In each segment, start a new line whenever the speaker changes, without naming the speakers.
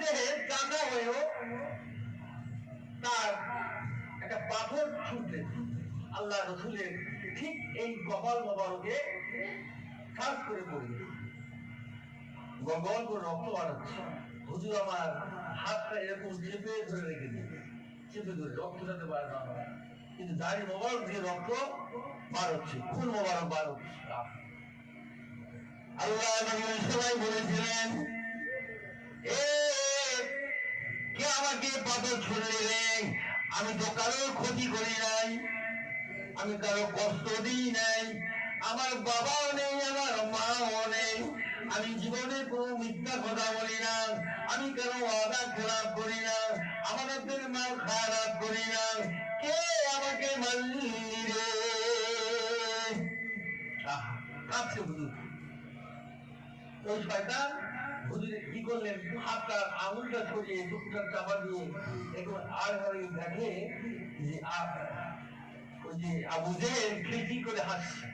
জেহেল চাঁদা হয়েও তার একটা পাথর ছুটলেন আল্লাহ রসুলের ঠিক এই কপাল মোবারকে ঠাস করে পড়ে। গগল করে রক্ত বাড়াচ্ছে। হুজুর আমার হাতটা এরকম চেপে ধরে রেখে দিয়ে চেপে ধরে রক্ত যাতে বার না কিন্তু দাড়ি মোবারক দিয়ে রক্ত বার হচ্ছে, খুন মোবারক বার হচ্ছে। আল্লাহ নবী বলেছিলেন আমাকে পাথর ছুড়লি আমি তো কারোর ক্ষতি করি নাই। আমি কারও কষ্ট দিই নাই। আমার বাবাও নেই, আমার মাও নেই। আমি জীবনে কোনো মিথ্যা কথা বলি না। আমি কারও আদা খারাপ করি না? আমাদের মাল খারাপ করি না। কে আমাকে মারলি রে? কাঁদছে হুজুর ওই শয়তান কি করলেন? আঙুলটা চোখটা চাপা দিয়ে আর দেখে যে আবু করে হাসছে।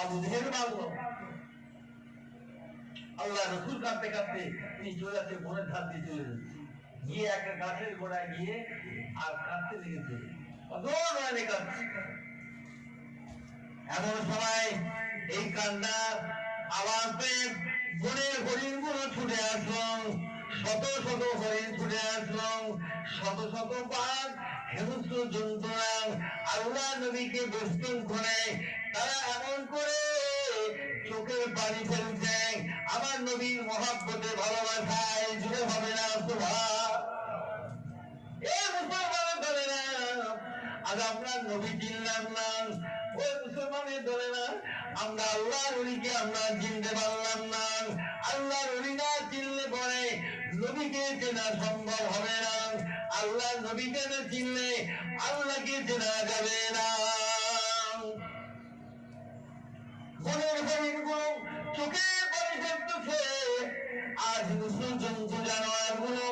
আবু আল্লাহ রসুল কাঁদতে কাঁদতে তিনি চলে বনের ধার দিয়ে চলে গিয়ে একটা গাছের গোড়ায় গিয়ে আর কাঁদতে লেগেছে। মানে এমন সময় এই কান্না আওয়াজ পেয়ে বনের হরিণগুলো ছুটে আসলাম, শত শত হরিণ ছুটে আসলাম, শত শত পাক হেমস্ত যন্ত্রণা আল্লাহ নবীকে বেষ্টন করে, তারা এমন করে চোখের পানি ফেলছে, আমার নবীর মহাব্বতে ভালোবাসায়। আমরা আল্লাহ নবীকে আমরা চিনতে পারলাম না। আল্লাহ নবী না চিনলে পরে নবীকে চেনা সম্ভব হবে না। আল্লাহ নবীকে না চিনলে আল্লাহকে চেনা যাবে না। মনেরগুলো চোখে পানি ফেলতেছে আজ মুসলিম জন্তু জানোয়ারগুলো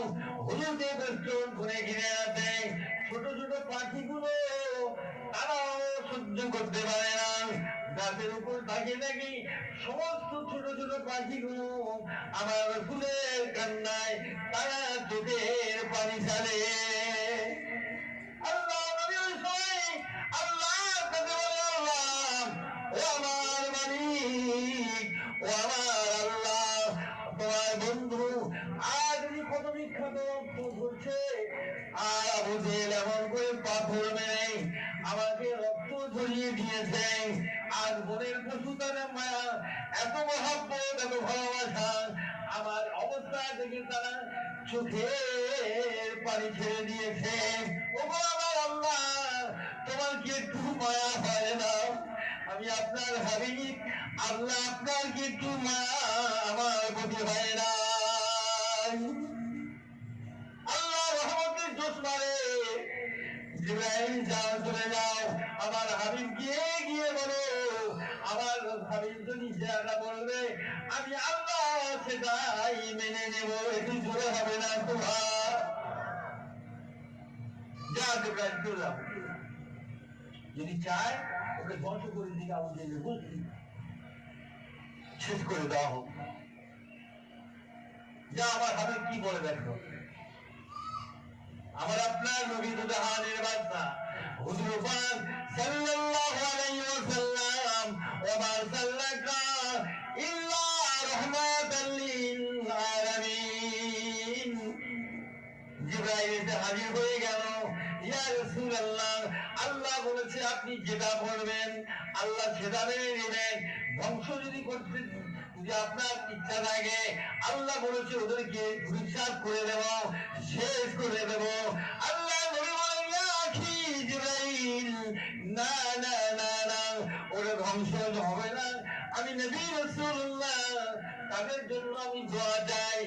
হলুদে বেষ্টন করে ঘিরে আছে। ছোট ছোট পাখিগুলো তারাও সহ্য করতে পারে উপর থাকে নাকি সমস্ত ছোট ছোট পাখিগুলো আমার ফুলের কান্নায় তারা চোখের পানি ছাড়ে। বনের পশুতারা মায়া, এত মহাব্বত, এত ভালোবাসা, আমার অবস্থা দেখে তারা চোখের পানি ছেড়ে দিয়েছে। তোমার কি একটু মায়া হয় না? আমি আপনার হাবিব, আল্লাহ আপনার কি একটু মায়া আমার প্রতি হয় না? হাবিব গিয়ে গিয়ে বলো, আমার হাবিব যদি যেটা বলবে, আমি আল্লাহ সেটাই মেনে নেব একটু জোরে হবে না তোমার যা যদি চায়, ওকে ধ্বংস করে দিকে জেলে বুঝলি? শেষ করে দেওয়া হোক। যা আমার হাবিব কি বলে দেখো? আমার আপনার নবী তো জাহানের বাদশা। হাজির হয়ে গেল। ইয়া রাসূলুল্লাহ, আল্লাহ বলেছে, আপনি যেটা বলবেন, আল্লাহ সেটা মেনে নেবেন। ধ্বংস যদি করতে যদি আপনার ইচ্ছা থাকে, আল্লাহ বলেছে, ওদেরকে ধুলিসাৎ করে দেব, শেষ করে দেব। আল্লাহ না না না না, ওরা ধ্বংস হবে না। আমি নবী রাসূলুল্লাহ, তাদের জন্য আমি দোয়া চাই।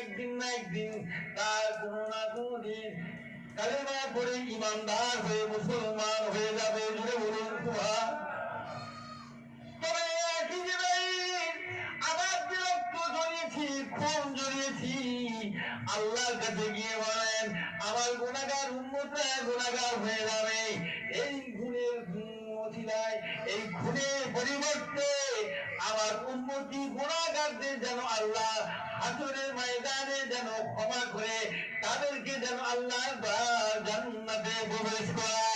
একদিন না একদিন তার কোনো না কোনো দিন কালেমা পড়ে ইমানদার হয়ে, মুসলমান হয়ে যাবে জুড়ে বলুন জড়িয়েছি আল্লাহর কাছে গিয়ে বলেন, আমার গুণাগার উন্মতরা গুণাগার হয়ে যাবে। এই গুণের এই খুনের পরিবর্তে আমার উন্মতি গুণাগারদের যেন আল্লাহ হাতুরের ময়দানে যেন ক্ষমা করে, তাদেরকে যেন আল্লাহ জান্নাতে প্রবেশ করে